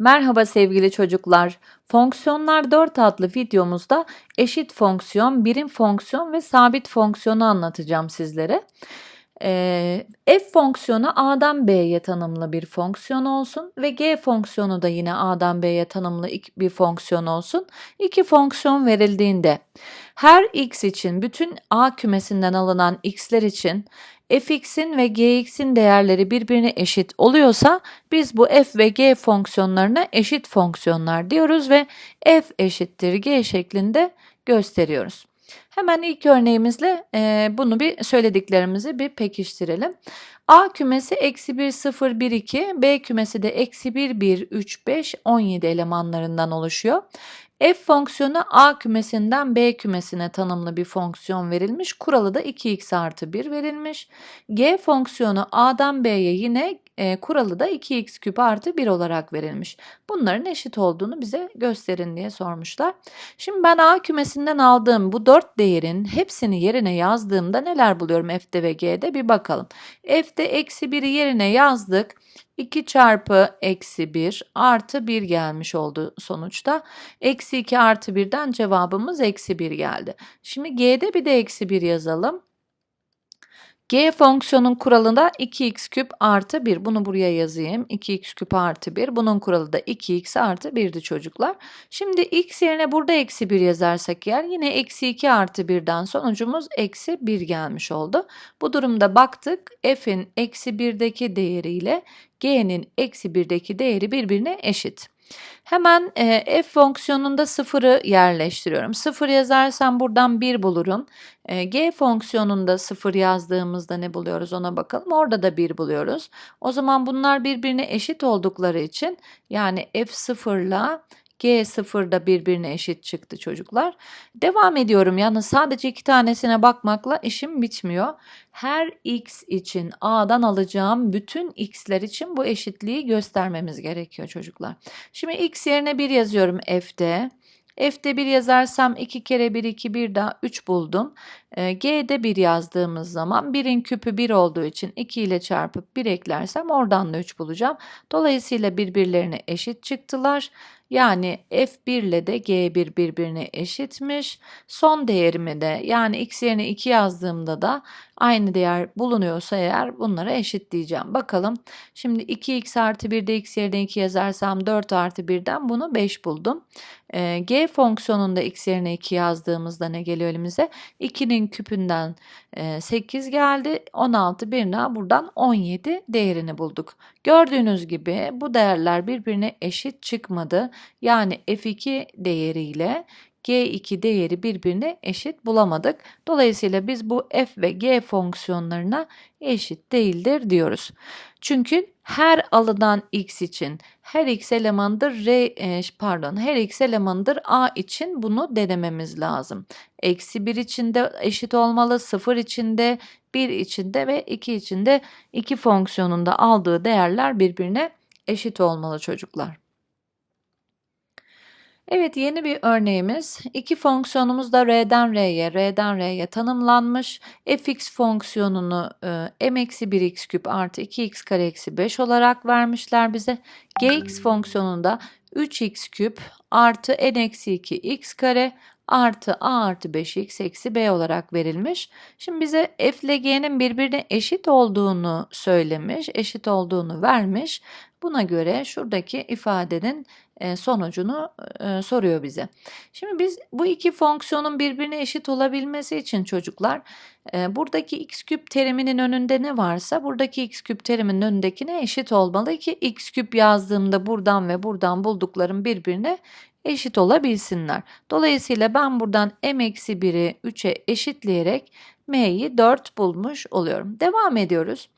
Merhaba sevgili çocuklar. Fonksiyonlar 4 adlı videomuzda eşit fonksiyon, birim fonksiyon ve sabit fonksiyonu anlatacağım sizlere. Ee, f fonksiyonu A'dan B'ye tanımlı bir fonksiyon olsun ve g fonksiyonu da yine A'dan B'ye tanımlı bir fonksiyon olsun. İki fonksiyon verildiğinde her x için bütün A kümesinden alınan x'ler için fx'in ve gx'in değerleri birbirine eşit oluyorsa biz bu f ve g fonksiyonlarına eşit fonksiyonlar diyoruz ve f eşittir g şeklinde gösteriyoruz. Hemen ilk örneğimizle e, bunu bir söylediklerimizi bir pekiştirelim. A kümesi eksi 1, 0, 1, 2, B kümesi de eksi 1, 1, 3, 5, 17 elemanlarından oluşuyor. F fonksiyonu A kümesinden B kümesine tanımlı bir fonksiyon verilmiş. Kuralı da 2x artı 1 verilmiş. G fonksiyonu A'dan B'ye yine e, kuralı da 2x küp artı 1 olarak verilmiş. Bunların eşit olduğunu bize gösterin diye sormuşlar. Şimdi ben A kümesinden aldığım bu 4 değerin hepsini yerine yazdığımda neler buluyorum F'de ve G'de bir bakalım. F'de eksi 1'i yerine yazdık. 2 çarpı eksi 1 artı 1 gelmiş oldu sonuçta. Eksi 2 artı 1'den cevabımız eksi 1 geldi. Şimdi G'de bir de eksi 1 yazalım. G fonksiyonun kuralı da 2x küp artı 1. Bunu buraya yazayım. 2x küp artı 1. Bunun kuralı da 2x artı 1'di çocuklar. Şimdi x yerine burada eksi 1 yazarsak eğer yine eksi 2 artı 1'den sonucumuz eksi 1 gelmiş oldu. Bu durumda baktık f'in eksi 1'deki değeriyle g'nin eksi 1'deki değeri birbirine eşit. Hemen e, f fonksiyonunda sıfırı yerleştiriyorum. Sıfır yazarsam buradan 1 bulurum. E, g fonksiyonunda sıfır yazdığımızda ne buluyoruz ona bakalım. Orada da 1 buluyoruz. O zaman bunlar birbirine eşit oldukları için yani f sıfırla G0 da birbirine eşit çıktı çocuklar. Devam ediyorum. Yani sadece iki tanesine bakmakla işim bitmiyor. Her x için A'dan alacağım bütün x'ler için bu eşitliği göstermemiz gerekiyor çocuklar. Şimdi x yerine 1 yazıyorum f'de. F'de 1 yazarsam 2 kere 1 2 1 daha 3 buldum. E, G'de 1 yazdığımız zaman 1'in küpü 1 olduğu için 2 ile çarpıp 1 eklersem oradan da 3 bulacağım. Dolayısıyla birbirlerine eşit çıktılar. Yani F1 ile de G1 birbirine eşitmiş. Son değerimi de yani x yerine 2 yazdığımda da aynı değer bulunuyorsa eğer bunlara eşitleyeceğim. Bakalım şimdi 2x artı 1'de x yerine 2 yazarsam 4 artı 1'den bunu 5 buldum. Ee, G fonksiyonunda x yerine 2 yazdığımızda ne geliyor elimize? 2'nin küpünden e, 8 geldi. 16 birine buradan 17 değerini bulduk. Gördüğünüz gibi bu değerler birbirine eşit çıkmadı. Yani f2 değeriyle G2 değeri birbirine eşit bulamadık. Dolayısıyla biz bu f ve g fonksiyonlarına eşit değildir diyoruz. Çünkü her alınan x için her x elemandır r e, pardon her x elemandır a için bunu denememiz lazım. Eksi 1 içinde eşit olmalı, 0 içinde, 1 içinde ve 2 içinde iki fonksiyonunda aldığı değerler birbirine eşit olmalı çocuklar. Evet yeni bir örneğimiz. İki fonksiyonumuz da R'den R'ye, R'den R'ye tanımlanmış. fx fonksiyonunu e, m-1x küp artı 2x kare eksi 5 olarak vermişler bize. gx fonksiyonunda 3x küp artı n eksi 2 x kare artı a artı 5x eksi b olarak verilmiş. Şimdi bize f ile g'nin birbirine eşit olduğunu söylemiş, eşit olduğunu vermiş. Buna göre şuradaki ifadenin sonucunu soruyor bize. Şimdi biz bu iki fonksiyonun birbirine eşit olabilmesi için çocuklar buradaki x küp teriminin önünde ne varsa buradaki x küp teriminin önündekine eşit olmalı ki x küp yazdığımda buradan ve buradan bulduklarım birbirine eşit olabilsinler. Dolayısıyla ben buradan m-1'i 3'e eşitleyerek m'yi 4 bulmuş oluyorum. Devam ediyoruz.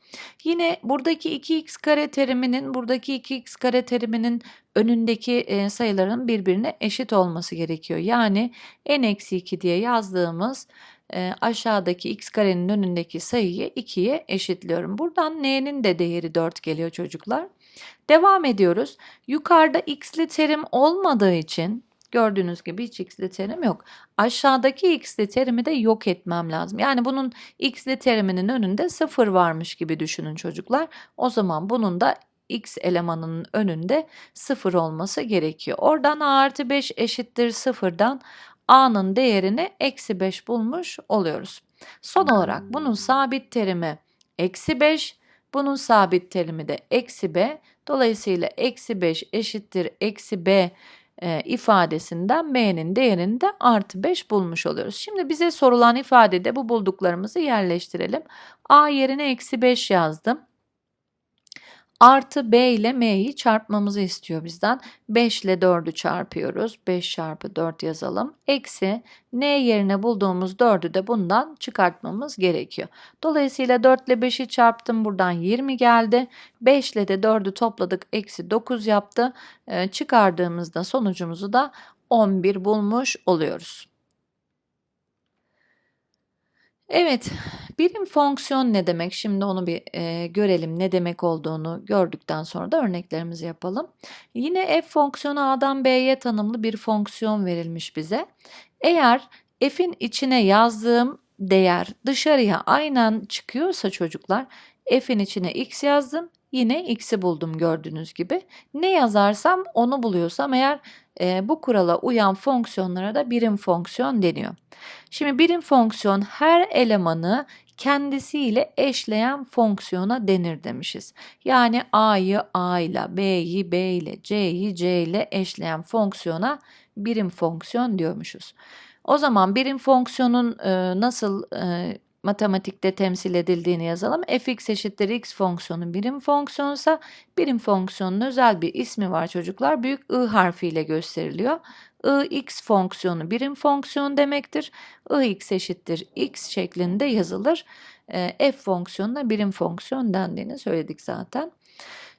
Yine buradaki 2x kare teriminin buradaki 2x kare teriminin önündeki e, sayıların birbirine eşit olması gerekiyor. Yani n-2 diye yazdığımız e, aşağıdaki x karenin önündeki sayıyı 2'ye eşitliyorum. Buradan n'nin de değeri 4 geliyor çocuklar. Devam ediyoruz. Yukarıda x'li terim olmadığı için gördüğünüz gibi hiç x'li terim yok. Aşağıdaki x'li terimi de yok etmem lazım. Yani bunun x'li teriminin önünde 0 varmış gibi düşünün çocuklar. O zaman bunun da x elemanının önünde 0 olması gerekiyor. Oradan a artı 5 eşittir 0'dan a'nın değerini eksi 5 bulmuş oluyoruz. Son olarak bunun sabit terimi eksi 5, bunun sabit terimi de eksi b. Dolayısıyla eksi 5 eşittir eksi b e, ifadesinden b'nin değerini de artı 5 bulmuş oluyoruz. Şimdi bize sorulan ifadede bu bulduklarımızı yerleştirelim. a yerine eksi 5 yazdım. Artı b ile m'yi çarpmamızı istiyor bizden. 5 ile 4'ü çarpıyoruz. 5 çarpı 4 yazalım. Eksi n yerine bulduğumuz 4'ü de bundan çıkartmamız gerekiyor. Dolayısıyla 4 ile 5'i çarptım. Buradan 20 geldi. 5 ile de 4'ü topladık. Eksi 9 yaptı. Ee, çıkardığımızda sonucumuzu da 11 bulmuş oluyoruz. Evet, birim fonksiyon ne demek? Şimdi onu bir e, görelim ne demek olduğunu gördükten sonra da örneklerimizi yapalım. Yine f fonksiyonu a'dan b'ye tanımlı bir fonksiyon verilmiş bize. Eğer f'in içine yazdığım değer dışarıya aynen çıkıyorsa çocuklar f'in içine x yazdım yine x'i buldum gördüğünüz gibi. Ne yazarsam onu buluyorsam eğer e, bu kurala uyan fonksiyonlara da birim fonksiyon deniyor. Şimdi birim fonksiyon her elemanı kendisiyle eşleyen fonksiyona denir demişiz. Yani a'yı a ile, b'yi b ile, c'yi c ile eşleyen fonksiyona birim fonksiyon diyormuşuz. O zaman birim fonksiyonun e, nasıl e, matematikte temsil edildiğini yazalım. fx eşittir x fonksiyonu birim fonksiyonsa birim fonksiyonun özel bir ismi var çocuklar. Büyük I harfiyle gösteriliyor. ix fonksiyonu birim fonksiyon demektir. ix eşittir x şeklinde yazılır. E, f fonksiyonuna birim fonksiyon dendiğini söyledik zaten.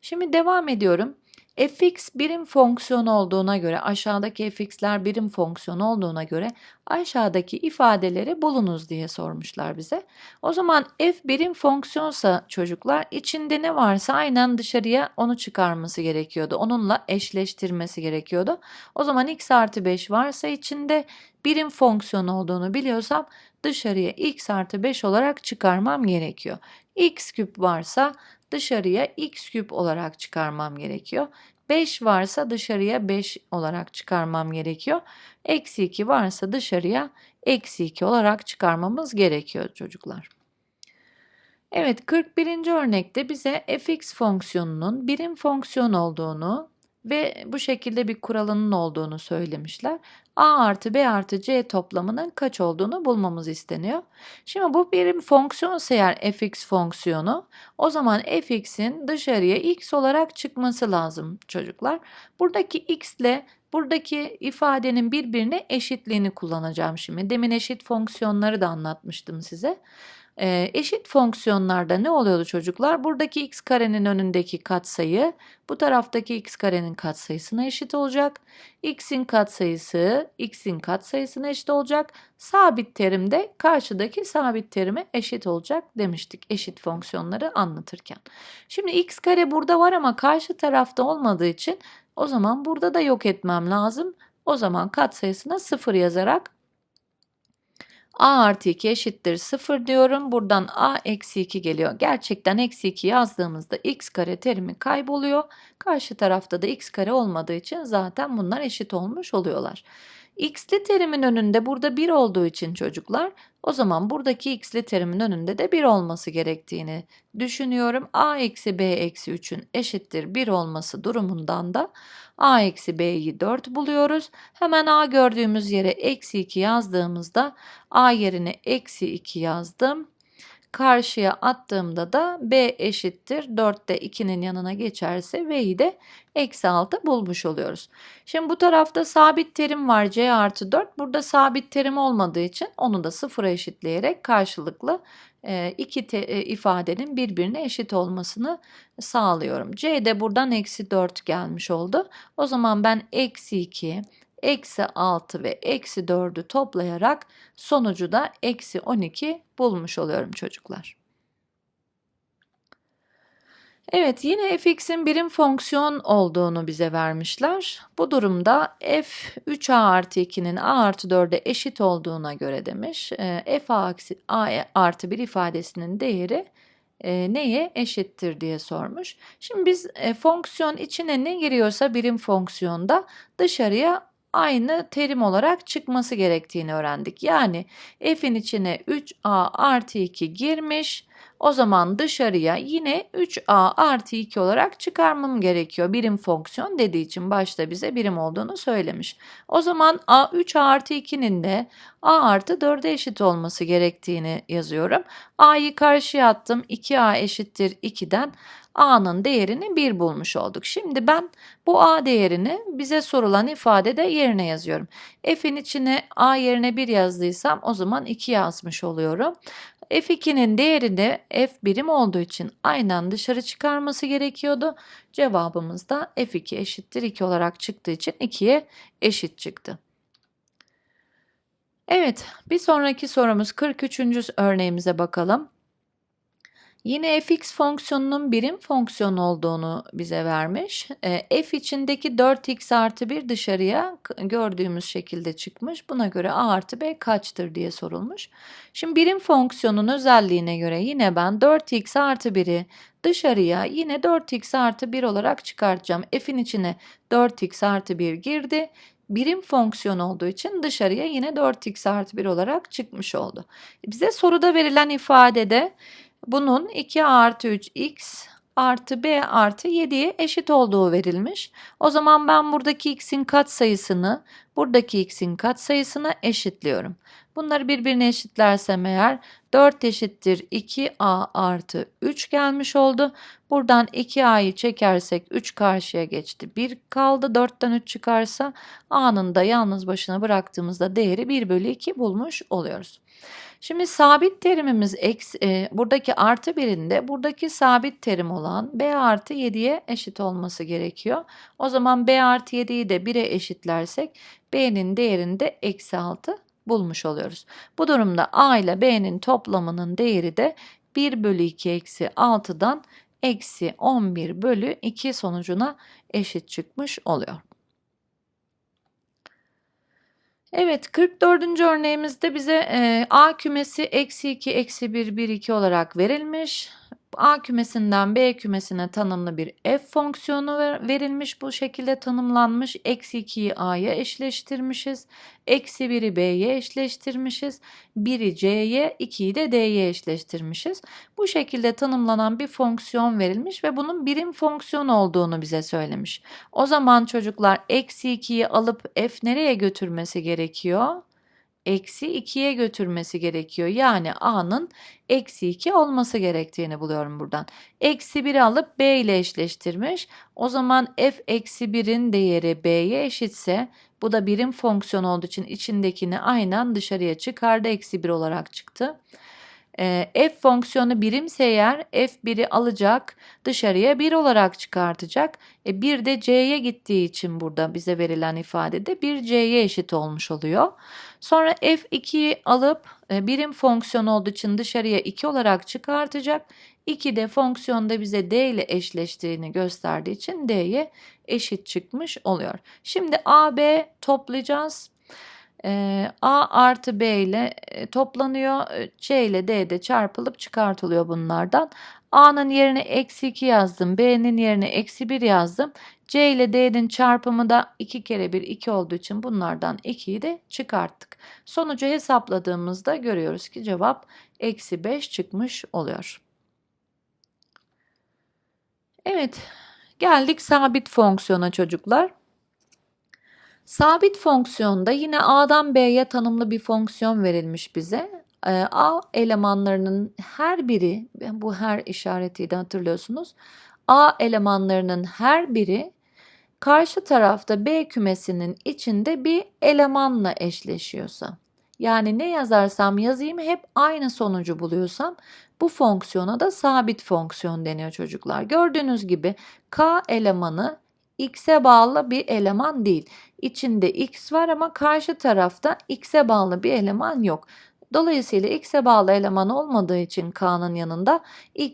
Şimdi devam ediyorum fx birim fonksiyon olduğuna göre aşağıdaki fx'ler birim fonksiyon olduğuna göre aşağıdaki ifadeleri bulunuz diye sormuşlar bize. O zaman f birim fonksiyonsa çocuklar içinde ne varsa aynen dışarıya onu çıkarması gerekiyordu. Onunla eşleştirmesi gerekiyordu. O zaman x artı 5 varsa içinde birim fonksiyon olduğunu biliyorsam dışarıya x artı 5 olarak çıkarmam gerekiyor. x küp varsa dışarıya x küp olarak çıkarmam gerekiyor. 5 varsa dışarıya 5 olarak çıkarmam gerekiyor. Eksi 2 varsa dışarıya eksi 2 olarak çıkarmamız gerekiyor çocuklar. Evet 41. örnekte bize fx fonksiyonunun birim fonksiyon olduğunu ve bu şekilde bir kuralının olduğunu söylemişler. A artı B artı C toplamının kaç olduğunu bulmamız isteniyor. Şimdi bu birim fonksiyon eğer fx fonksiyonu o zaman fx'in dışarıya x olarak çıkması lazım çocuklar. Buradaki x ile buradaki ifadenin birbirine eşitliğini kullanacağım şimdi. Demin eşit fonksiyonları da anlatmıştım size. E, eşit fonksiyonlarda ne oluyordu çocuklar? Buradaki x karenin önündeki katsayı bu taraftaki x karenin katsayısına eşit olacak. x'in katsayısı x'in katsayısına eşit olacak. Sabit terim de karşıdaki sabit terime eşit olacak demiştik eşit fonksiyonları anlatırken. Şimdi x kare burada var ama karşı tarafta olmadığı için o zaman burada da yok etmem lazım. O zaman katsayısına 0 yazarak a artı 2 eşittir 0 diyorum. Buradan a eksi 2 geliyor. Gerçekten eksi 2 yazdığımızda x kare terimi kayboluyor. Karşı tarafta da x kare olmadığı için zaten bunlar eşit olmuş oluyorlar. X'li terimin önünde burada 1 olduğu için çocuklar o zaman buradaki x'li terimin önünde de 1 olması gerektiğini düşünüyorum. a eksi b eksi 3'ün eşittir 1 olması durumundan da a eksi b'yi 4 buluyoruz. Hemen a gördüğümüz yere eksi 2 yazdığımızda a yerine eksi 2 yazdım. Karşıya attığımda da b eşittir 4'te 2'nin yanına geçerse v'yi de eksi 6 bulmuş oluyoruz. Şimdi bu tarafta sabit terim var c artı 4. Burada sabit terim olmadığı için onu da sıfıra eşitleyerek karşılıklı e, iki te, e, ifadenin birbirine eşit olmasını sağlıyorum. c de buradan eksi 4 gelmiş oldu. O zaman ben eksi 2 eksi 6 ve eksi 4'ü toplayarak sonucu da eksi 12 bulmuş oluyorum çocuklar. Evet yine fx'in birim fonksiyon olduğunu bize vermişler. Bu durumda f 3a artı 2'nin a artı 4'e eşit olduğuna göre demiş. E, f a, a artı 1 ifadesinin değeri e, neye eşittir diye sormuş. Şimdi biz e, fonksiyon içine ne giriyorsa birim fonksiyonda dışarıya aynı terim olarak çıkması gerektiğini öğrendik. Yani f'in içine 3a artı 2 girmiş. O zaman dışarıya yine 3a artı 2 olarak çıkarmam gerekiyor. Birim fonksiyon dediği için başta bize birim olduğunu söylemiş. O zaman a 3a artı 2'nin de a artı 4'e eşit olması gerektiğini yazıyorum. a'yı karşıya attım. 2a eşittir 2'den a'nın değerini 1 bulmuş olduk. Şimdi ben bu a değerini bize sorulan ifadede yerine yazıyorum. f'in içine a yerine 1 yazdıysam o zaman 2 yazmış oluyorum. F2'nin değerini F birim olduğu için aynen dışarı çıkarması gerekiyordu. Cevabımız da F2 eşittir 2 olarak çıktığı için 2'ye eşit çıktı. Evet, bir sonraki sorumuz 43. örneğimize bakalım. Yine fx fonksiyonunun birim fonksiyon olduğunu bize vermiş. E, f içindeki 4x artı 1 dışarıya gördüğümüz şekilde çıkmış. Buna göre a artı b kaçtır diye sorulmuş. Şimdi birim fonksiyonun özelliğine göre yine ben 4x artı 1'i dışarıya yine 4x artı 1 olarak çıkartacağım. f'in içine 4x artı 1 girdi birim fonksiyon olduğu için dışarıya yine 4x artı 1 olarak çıkmış oldu. Bize soruda verilen ifadede bunun 2 artı 3x artı b artı 7'ye eşit olduğu verilmiş. O zaman ben buradaki x'in katsayısını buradaki x'in katsayısına eşitliyorum. Bunları birbirine eşitlersem eğer 4 eşittir 2a artı 3 gelmiş oldu. Buradan 2a'yı çekersek 3 karşıya geçti. 1 kaldı 4'ten 3 çıkarsa a'nın da yalnız başına bıraktığımızda değeri 1 bölü 2 bulmuş oluyoruz. Şimdi sabit terimimiz eksi, e, buradaki artı birinde buradaki sabit terim olan b artı 7'ye eşit olması gerekiyor. O zaman b artı 7'yi de 1'e eşitlersek b'nin değerini de eksi 6 bulmuş oluyoruz. Bu durumda a ile b'nin toplamının değeri de 1 bölü 2 eksi 6'dan eksi 11 bölü 2 sonucuna eşit çıkmış oluyor. Evet 44. örneğimizde bize e, A kümesi eksi 2 eksi 1 1 2 olarak verilmiş. A kümesinden B kümesine tanımlı bir f fonksiyonu verilmiş. Bu şekilde tanımlanmış. Eksi 2'yi A'ya eşleştirmişiz. Eksi 1'i B'ye eşleştirmişiz. 1'i C'ye, 2'yi de D'ye eşleştirmişiz. Bu şekilde tanımlanan bir fonksiyon verilmiş ve bunun birim fonksiyon olduğunu bize söylemiş. O zaman çocuklar eksi 2'yi alıp f nereye götürmesi gerekiyor? Eksi 2'ye götürmesi gerekiyor. Yani a'nın eksi 2 olması gerektiğini buluyorum buradan. Eksi 1'i alıp b ile eşleştirmiş. O zaman f eksi 1'in değeri b'ye eşitse bu da birim fonksiyon olduğu için içindekini aynen dışarıya çıkardı. Eksi 1 olarak çıktı. E, f fonksiyonu birimse eğer f1'i alacak dışarıya 1 olarak çıkartacak. E, 1 de c'ye gittiği için burada bize verilen ifadede 1 c'ye eşit olmuş oluyor. Sonra f2'yi alıp e, birim fonksiyon olduğu için dışarıya 2 olarak çıkartacak. 2 de fonksiyonda bize d ile eşleştiğini gösterdiği için d'ye eşit çıkmış oluyor. Şimdi a, b toplayacağız. E, a artı b ile e, toplanıyor. c ile d de çarpılıp çıkartılıyor bunlardan. a'nın yerine eksi 2 yazdım. b'nin yerine eksi 1 yazdım. C ile D'nin çarpımı da 2 kere 1 2 olduğu için bunlardan 2'yi de çıkarttık. Sonucu hesapladığımızda görüyoruz ki cevap eksi 5 çıkmış oluyor. Evet geldik sabit fonksiyona çocuklar. Sabit fonksiyonda yine A'dan B'ye tanımlı bir fonksiyon verilmiş bize. Ee, A elemanlarının her biri, bu her işaretiyle de hatırlıyorsunuz. A elemanlarının her biri karşı tarafta B kümesinin içinde bir elemanla eşleşiyorsa. Yani ne yazarsam yazayım hep aynı sonucu buluyorsam bu fonksiyona da sabit fonksiyon deniyor çocuklar. Gördüğünüz gibi K elemanı x'e bağlı bir eleman değil. İçinde x var ama karşı tarafta x'e bağlı bir eleman yok. Dolayısıyla x'e bağlı eleman olmadığı için k'nın yanında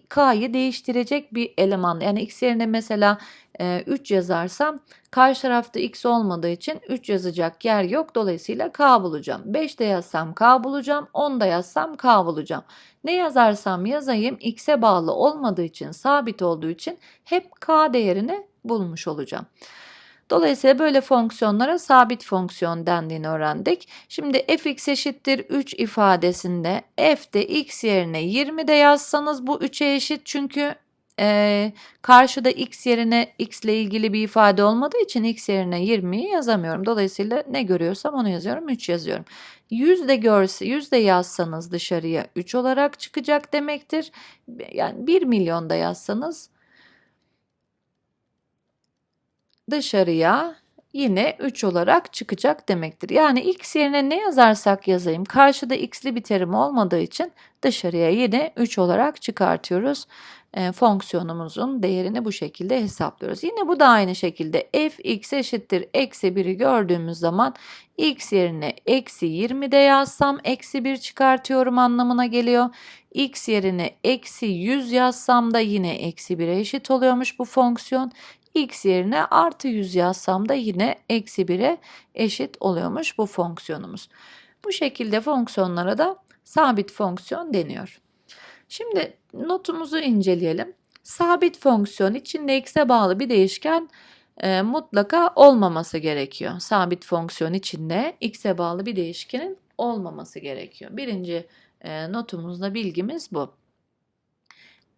k'yı değiştirecek bir eleman. Yani x yerine mesela e, 3 yazarsam karşı tarafta x olmadığı için 3 yazacak yer yok. Dolayısıyla k bulacağım. 5 de yazsam k bulacağım. 10 da yazsam k bulacağım. Ne yazarsam yazayım x'e bağlı olmadığı için sabit olduğu için hep k değerini bulmuş olacağım. Dolayısıyla böyle fonksiyonlara sabit fonksiyon dendiğini öğrendik. Şimdi fx eşittir 3 ifadesinde f'de x yerine 20 de yazsanız bu 3'e eşit çünkü e, karşıda x yerine x ile ilgili bir ifade olmadığı için x yerine 20'yi yazamıyorum. Dolayısıyla ne görüyorsam onu yazıyorum 3 yazıyorum. 100 de görse 100 de yazsanız dışarıya 3 olarak çıkacak demektir. Yani 1 milyon da yazsanız dışarıya yine 3 olarak çıkacak demektir. Yani x yerine ne yazarsak yazayım karşıda x'li bir terim olmadığı için dışarıya yine 3 olarak çıkartıyoruz. E, fonksiyonumuzun değerini bu şekilde hesaplıyoruz. Yine bu da aynı şekilde f x eşittir eksi 1'i gördüğümüz zaman x yerine eksi 20 de yazsam eksi 1 çıkartıyorum anlamına geliyor. x yerine eksi 100 yazsam da yine eksi 1'e eşit oluyormuş bu fonksiyon x yerine artı 100 yazsam da yine eksi 1'e eşit oluyormuş bu fonksiyonumuz. Bu şekilde fonksiyonlara da sabit fonksiyon deniyor. Şimdi notumuzu inceleyelim. Sabit fonksiyon içinde x'e bağlı bir değişken e, mutlaka olmaması gerekiyor. Sabit fonksiyon içinde x'e bağlı bir değişkenin olmaması gerekiyor. Birinci e, notumuzda bilgimiz bu.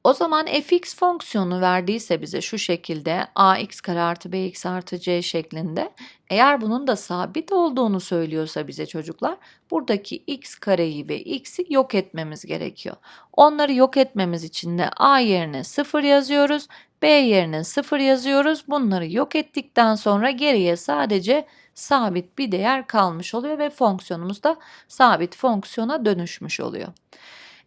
O zaman fx fonksiyonu verdiyse bize şu şekilde ax kare artı bx artı c şeklinde eğer bunun da sabit olduğunu söylüyorsa bize çocuklar buradaki x kareyi ve x'i yok etmemiz gerekiyor. Onları yok etmemiz için de a yerine 0 yazıyoruz, b yerine 0 yazıyoruz. Bunları yok ettikten sonra geriye sadece sabit bir değer kalmış oluyor ve fonksiyonumuz da sabit fonksiyona dönüşmüş oluyor.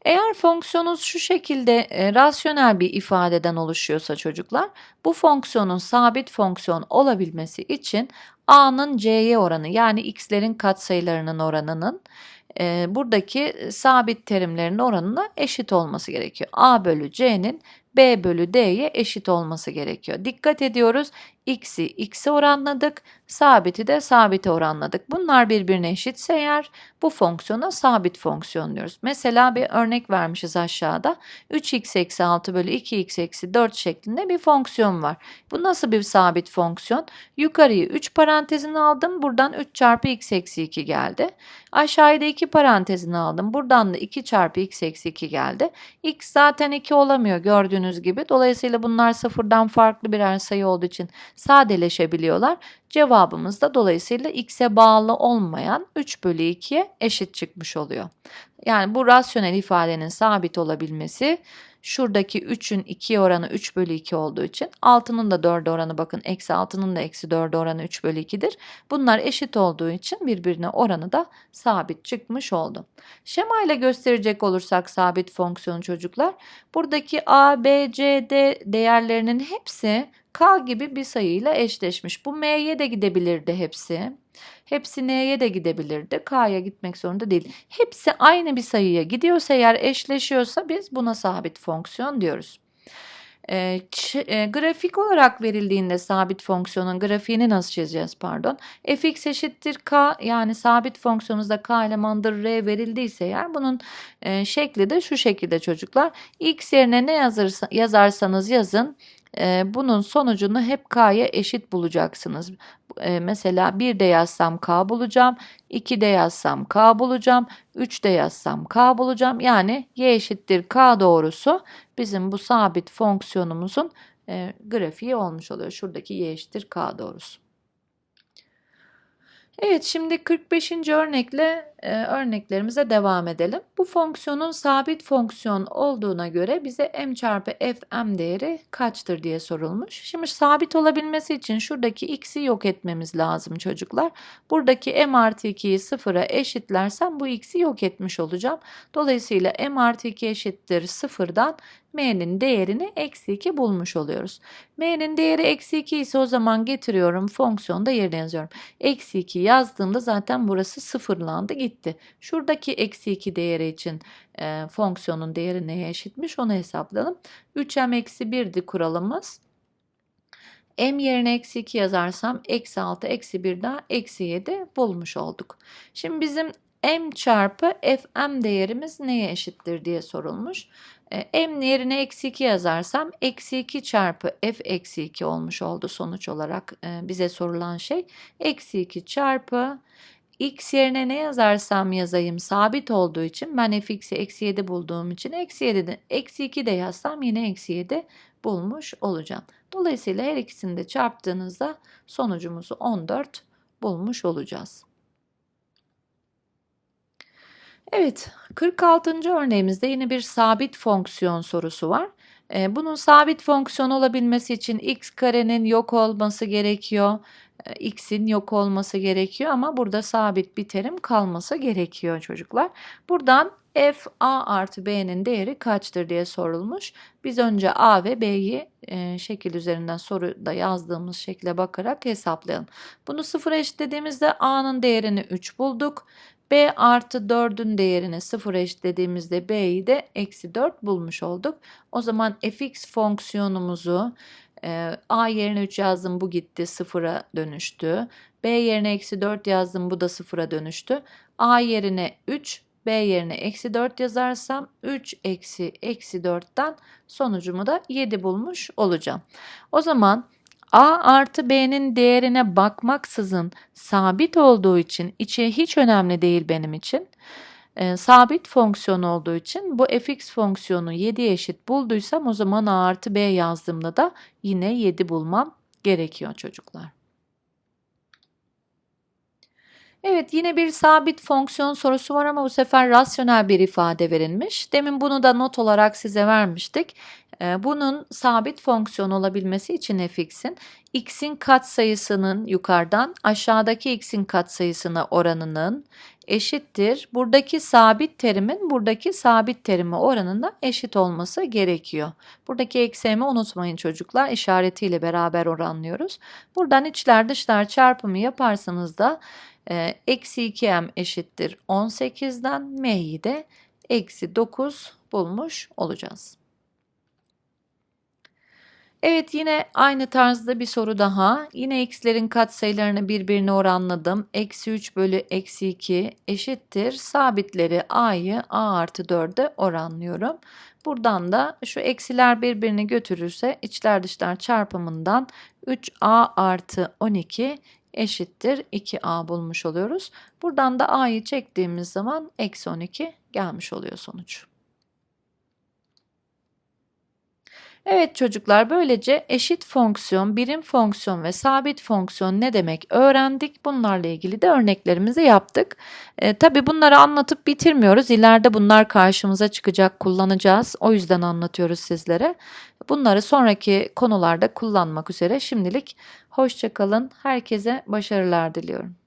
Eğer fonksiyonunuz şu şekilde e, rasyonel bir ifadeden oluşuyorsa çocuklar, bu fonksiyonun sabit fonksiyon olabilmesi için a'nın c'ye oranı yani x'lerin katsayılarının oranının e, buradaki sabit terimlerin oranına eşit olması gerekiyor. a bölü c'nin b bölü d'ye eşit olması gerekiyor. Dikkat ediyoruz. x'i x'e oranladık, sabiti de sabite oranladık. Bunlar birbirine eşitse eğer bu fonksiyona sabit fonksiyon diyoruz. Mesela bir örnek vermişiz aşağıda. 3x eksi 6 bölü 2x eksi 4 şeklinde bir fonksiyon var. Bu nasıl bir sabit fonksiyon? Yukarıyı 3 parantezine aldım. Buradan 3 çarpı x eksi 2 geldi. Aşağıya da 2 parantezine aldım. Buradan da 2 çarpı x eksi 2 geldi. x zaten 2 olamıyor gördüğünüz gibi. Dolayısıyla bunlar sıfırdan farklı birer sayı olduğu için sadeleşebiliyorlar. Cevabımız da dolayısıyla x'e bağlı olmayan 3 bölü 2'ye eşit çıkmış oluyor. Yani bu rasyonel ifadenin sabit olabilmesi şuradaki 3'ün 2 oranı 3 bölü 2 olduğu için 6'nın da 4 oranı bakın eksi 6'nın da eksi 4 oranı 3 bölü 2'dir. Bunlar eşit olduğu için birbirine oranı da sabit çıkmış oldu. Şema ile gösterecek olursak sabit fonksiyonu çocuklar buradaki a, b, c, d değerlerinin hepsi k gibi bir sayıyla eşleşmiş. Bu m'ye de gidebilirdi hepsi. Hepsi n'ye de gidebilirdi. K'ya gitmek zorunda değil. Hepsi aynı bir sayıya gidiyorsa eğer eşleşiyorsa biz buna sabit fonksiyon diyoruz. E, e, grafik olarak verildiğinde sabit fonksiyonun grafiğini nasıl çizeceğiz pardon. fx eşittir k yani sabit fonksiyonumuzda k elemandır r verildiyse eğer bunun e, şekli de şu şekilde çocuklar. x yerine ne yazırsa, yazarsanız yazın e, bunun sonucunu hep k'ya eşit bulacaksınız. E, mesela 1 de yazsam k bulacağım, 2 de yazsam k bulacağım, 3 de yazsam k bulacağım. Yani y eşittir k doğrusu bizim bu sabit fonksiyonumuzun e, grafiği olmuş oluyor. Şuradaki y eşittir k doğrusu. Evet şimdi 45. örnekle örneklerimize devam edelim. Bu fonksiyonun sabit fonksiyon olduğuna göre bize m çarpı f m değeri kaçtır diye sorulmuş. Şimdi sabit olabilmesi için şuradaki x'i yok etmemiz lazım çocuklar. Buradaki m artı 2'yi sıfıra eşitlersem bu x'i yok etmiş olacağım. Dolayısıyla m artı 2 eşittir sıfırdan m'nin değerini eksi 2 bulmuş oluyoruz. m'nin değeri eksi 2 ise o zaman getiriyorum fonksiyonda yerine yazıyorum. Eksi 2 yazdığımda zaten burası sıfırlandı gitti. Şuradaki eksi 2 değeri için e, fonksiyonun değeri neye eşitmiş onu hesaplayalım. 3m eksi 1'di kuralımız. m yerine eksi 2 yazarsam eksi 6 eksi 1 daha eksi 7 bulmuş olduk. Şimdi bizim m çarpı fm değerimiz neye eşittir diye sorulmuş. M yerine eksi 2 yazarsam eksi 2 çarpı f eksi 2 olmuş oldu sonuç olarak bize sorulan şey. Eksi 2 çarpı x yerine ne yazarsam yazayım sabit olduğu için ben fx'i eksi 7 bulduğum için eksi 7 eksi 2 de yazsam yine eksi 7 bulmuş olacağım. Dolayısıyla her ikisini de çarptığınızda sonucumuzu 14 bulmuş olacağız. Evet, 46. örneğimizde yine bir sabit fonksiyon sorusu var. Bunun sabit fonksiyon olabilmesi için x karenin yok olması gerekiyor. Ee, x'in yok olması gerekiyor ama burada sabit bir terim kalması gerekiyor çocuklar. Buradan f a artı b'nin değeri kaçtır diye sorulmuş. Biz önce a ve b'yi e, şekil üzerinden soruda yazdığımız şekle bakarak hesaplayalım. Bunu sıfıra eşitlediğimizde a'nın değerini 3 bulduk. B artı 4'ün değerini 0'a eşitlediğimizde B'yi de eksi 4 bulmuş olduk. O zaman fx fonksiyonumuzu e, A yerine 3 yazdım bu gitti 0'a dönüştü. B yerine eksi 4 yazdım bu da 0'a dönüştü. A yerine 3 B yerine eksi 4 yazarsam 3 eksi eksi 4'ten sonucumu da 7 bulmuş olacağım. O zaman A artı B'nin değerine bakmaksızın sabit olduğu için içi hiç önemli değil benim için. E, sabit fonksiyon olduğu için bu fx fonksiyonu 7 eşit bulduysam o zaman A artı B yazdığımda da yine 7 bulmam gerekiyor çocuklar. Evet yine bir sabit fonksiyon sorusu var ama bu sefer rasyonel bir ifade verilmiş. Demin bunu da not olarak size vermiştik. Ee, bunun sabit fonksiyon olabilmesi için fx'in x'in katsayısının yukarıdan aşağıdaki x'in katsayısına oranının eşittir. Buradaki sabit terimin buradaki sabit terime oranına eşit olması gerekiyor. Buradaki eksemi unutmayın çocuklar. işaretiyle beraber oranlıyoruz. Buradan içler dışlar çarpımı yaparsanız da e, eksi 2m eşittir 18'den m'yi de eksi 9 bulmuş olacağız. Evet yine aynı tarzda bir soru daha. Yine x'lerin katsayılarını birbirine oranladım. Eksi 3 bölü eksi 2 eşittir. Sabitleri a'yı a artı 4'e oranlıyorum. Buradan da şu eksiler birbirini götürürse içler dışlar çarpımından 3a artı 12 eşittir 2a bulmuş oluyoruz. Buradan da a'yı çektiğimiz zaman eksi 12 gelmiş oluyor sonuç. Evet çocuklar böylece eşit fonksiyon, birim fonksiyon ve sabit fonksiyon ne demek öğrendik. Bunlarla ilgili de örneklerimizi yaptık. E, Tabi bunları anlatıp bitirmiyoruz. İleride bunlar karşımıza çıkacak, kullanacağız. O yüzden anlatıyoruz sizlere. Bunları sonraki konularda kullanmak üzere şimdilik hoşçakalın. Herkese başarılar diliyorum.